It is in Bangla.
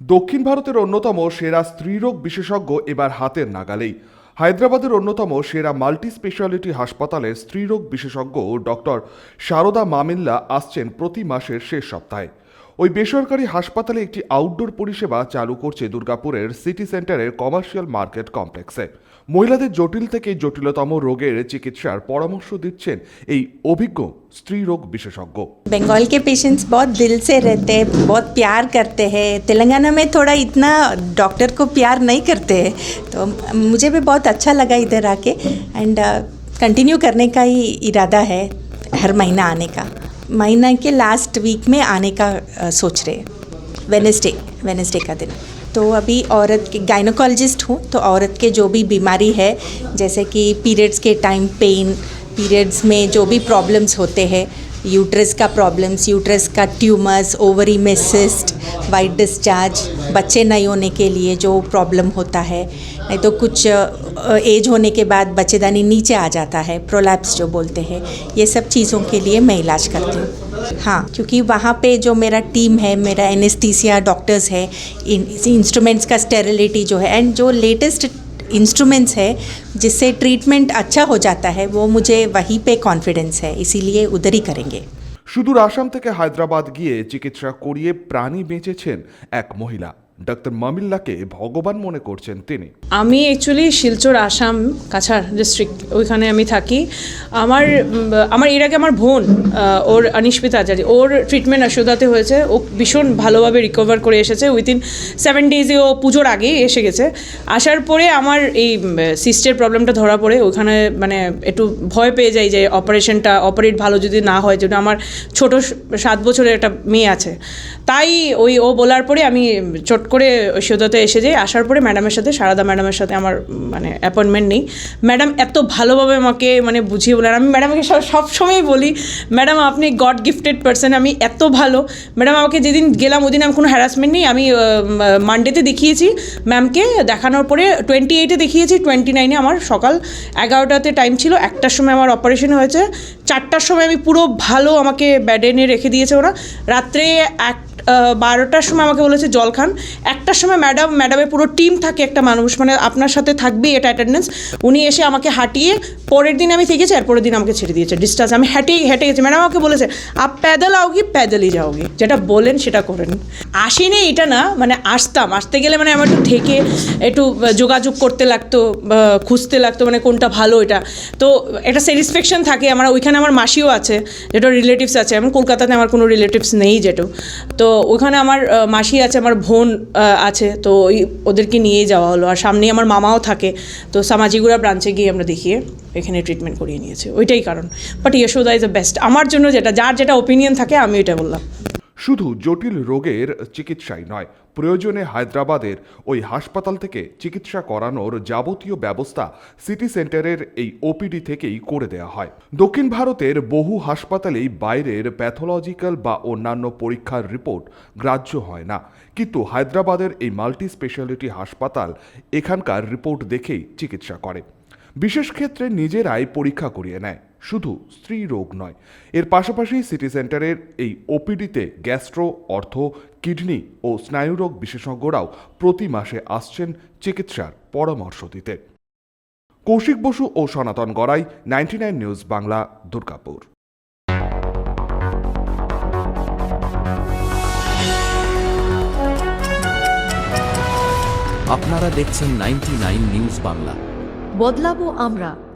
দক্ষিণ ভারতের অন্যতম সেরা স্ত্রীরোগ বিশেষজ্ঞ এবার হাতের নাগালেই। হায়দ্রাবাদের অন্যতম সেরা মাল্টি স্পেশালিটি হাসপাতালের স্ত্রীরোগ বিশেষজ্ঞ ডক্টর সারদা মামিল্লা আসছেন প্রতি মাসের শেষ সপ্তাহে। ওই বেসরকারি হাসপাতালে একটি আউটডোর পরিষেবা চালু করছে দুর্গাপুরের সিটি সেন্টারের কমার্শিয়াল মার্কেট কমপ্লেক্সে মহিলাদের জটিল থেকে জটিলতম রোগের চিকিৎসার পরামর্শ দিচ্ছেন এই অভিজ্ঞ স্ত্রীরোগ বিশেষজ্ঞ बंगाल के पेशेंट्स बहुत दिल से रहते हैं बहुत प्यार करते हैं तेलंगाना में थोड़ा इतना डॉक्टर को प्यार नहीं करते हैं तो मुझे भी बहुत अच्छा लगा इधर आके एंड कंटिन्यू करने का ही इरादा है हर महीना आने का महीना के लास्ट वीक में आने का आ, सोच रहे हैं। वेनेसडे वेनेसडे का दिन। तो अभी औरत के गायनोकोलॉजिस्ट हूँ तो औरत के जो भी बीमारी है जैसे कि पीरियड्स के टाइम पेन पीरियड्स में जो भी प्रॉब्लम्स होते हैं यूट्रस का प्रॉब्लम्स, यूट्रस का ट्यूमर्स, ओवरी में सिस्ट वाइट डिस्चार्ज, बच्चे नहीं होने के लिए जो प्रॉब्लम होता है। नहीं तो कुछ एज होने के बाद बच्चेदानी नीचे आ जाता है, प्रोलैप्स जो बोलते हैं। ये सब चीज़ों के लिए मैं इलाज करती हूँ। हाँ क्योंकि वहाँ पे जो मेरा टीम है, मेरा एनेस्थीसिया, डॉक्टर्स है इंस्ट्रूमेंट्स का स्टेरिलिटी जो है, एंड जो लेटेस्ट इंस्ट्रूमेंट्स है जिससे ट्रीटमेंट अच्छा हो जाता है वो मुझे वहीं पे कॉन्फिडेंस है इसीलिए उधर ही करेंगे সুদূর আসাম থেকে হায়দ্রাবাদ গিয়ে চিকিৎসা করিয়ে প্রাণী বেঁচেছেন এক মহিলা ডাক্তার মামিল্লাকে ভগবান মনে করছেন তিনি। আমি অ্যাকচুয়ালি শিলচর, আসাম কাছাড় ডিস্ট্রিক্ট ওইখানে আমি থাকি। আমার আমার, এর আগে আমার বোন ওর অনিষ্মিতা আচার্য, ওর ট্রিটমেন্ট আশুদাতে হয়েছে। ও ভীষণ ভালোভাবে রিকভার করে এসেছে। উইদিন সেভেন ডেজে ও পুজোর আগেই এসে গেছে। আসার পরে আমার এই সিস্টের প্রবলেমটা ধরা পড়ে। ওখানে মানে একটু ভয় পেয়ে যাই যে অপারেশনটা অপারেট ভালো যদি না হয় যেটা আমার ছোট সাত বছরের একটা মেয়ে আছে। তাই ওই, ও বলার পরে আমি চট করে শিওদাতে এসে যাই আসার পরে ম্যাডামের সাথে, সারদা ম্যাডামের সাথে আমার মানে অ্যাপয়েন্টমেন্ট নেই। ম্যাডাম এত ভালোভাবে আমাকে মানে বুঝিয়ে বলেন আমি ম্যাডামকে সব সময় বলি, ম্যাডাম, আপনি গড গিফটেড পার্সন আমি এত ভালো। ম্যাডাম, আমাকে যেদিন গেলাম ওদিন আমি কোনো হ্যারাসমেন্ট নেই। আমি মানডেতে দেখিয়েছি ম্যামকে দেখানোর পরে টোয়েন্টি এইটে দেখিয়েছি টোয়েন্টি নাইনে আমার সকাল এগারোটাতে টাইম ছিল। একটার সময় আমার অপারেশন হয়েছে। চারটার সময় আমি পুরো ভালো আমাকে ব্যাডে এনে রেখে দিয়েছে ওরা। রাত্রে এক বারোটার সময় আমাকে বলেছে, জল খান। একটার সময় ম্যাডাম, ম্যাডামের পুরো টিম থাকে একটা মানুষ মানে আপনার সাথে থাকবেই এটা অ্যাটেন্ডেন্স উনি এসে আমাকে হাঁটিয়ে পরের দিন আমি থেকেছি, আর পরের দিন আমাকে ছেড়ে দিয়েছে ডিসচার্জ আমি হেঁটেই, হেঁটে গেছি। ম্যাডাম আমাকে বলেছে, আপ প্যাদল আওগি, প্যাদলই যাওগি। যেটা বলেন, সেটা করেন। আসিনি এটা না মানে আসতাম। আসতে গেলে মানে আমার একটু থেকে একটু যোগাযোগ করতে লাগতো খুঁজতে লাগতো মানে কোনটা ভালো এটা। তো একটা স্যাটিসফ্যাকশন থাকে। আমার ওইখানে আমার মাসিও আছে, যেটা রিলেটিভস আছে। আমার কলকাতাতে আমার কোনো রিলেটিভস নেই যেটা। তো ওইখানে আমার মাসি আছে, আমার বোন আছে, তো ওই ওদেরকে নিয়ে যাওয়া হলো। আর সামনেই আমার মামাও থাকে, তো সামাজিগুড়া ব্রাঞ্চে গিয়ে আমরা দেখিয়ে এখানে ট্রিটমেন্ট করিয়ে নিয়েছি। ওইটাই কারণ। But Yashoda is the best আমার জন্য যেটা, যার যেটা ওপিনিয়ন থাকে, আমি ওইটা বললাম। শুধু জটিল রোগের চিকিৎসাই নয়, প্রয়োজনে হায়দ্রাবাদের ওই হাসপাতাল থেকে চিকিৎসা করানোর যাবতীয় ব্যবস্থা সিটি সেন্টারের এই ওপিডি থেকেই করে দেওয়া হয়। দক্ষিণ ভারতের বহু হাসপাতালেই বাইরের প্যাথোলজিক্যাল বা অন্যান্য পরীক্ষার রিপোর্ট গ্রাহ্য হয় না। কিন্তু হায়দ্রাবাদের এই মাল্টি স্পেশালিটি হাসপাতাল এখানকার রিপোর্ট দেখেই চিকিৎসা করে। বিশেষ ক্ষেত্রে নিজেরাই পরীক্ষা করিয়ে নেয়। শুধু স্ত্রী রোগ নয়। এর পাশাপাশি সিটি সেন্টারের এই ওপিডিতে গ্যাস্ট্রো অর্থ কিডনি ও স্নায়ুরোগ বিশেষজ্ঞরাও প্রতি মাসে আসছেন চিকিৎসার পরামর্শ দিতে। কৌশিক বসু ও Sanatan Garai ninety nine news Bangla Durgapur. আপনারা দেখছেন নাইনটি নিউজ বাংলা। বদলাবো আমরা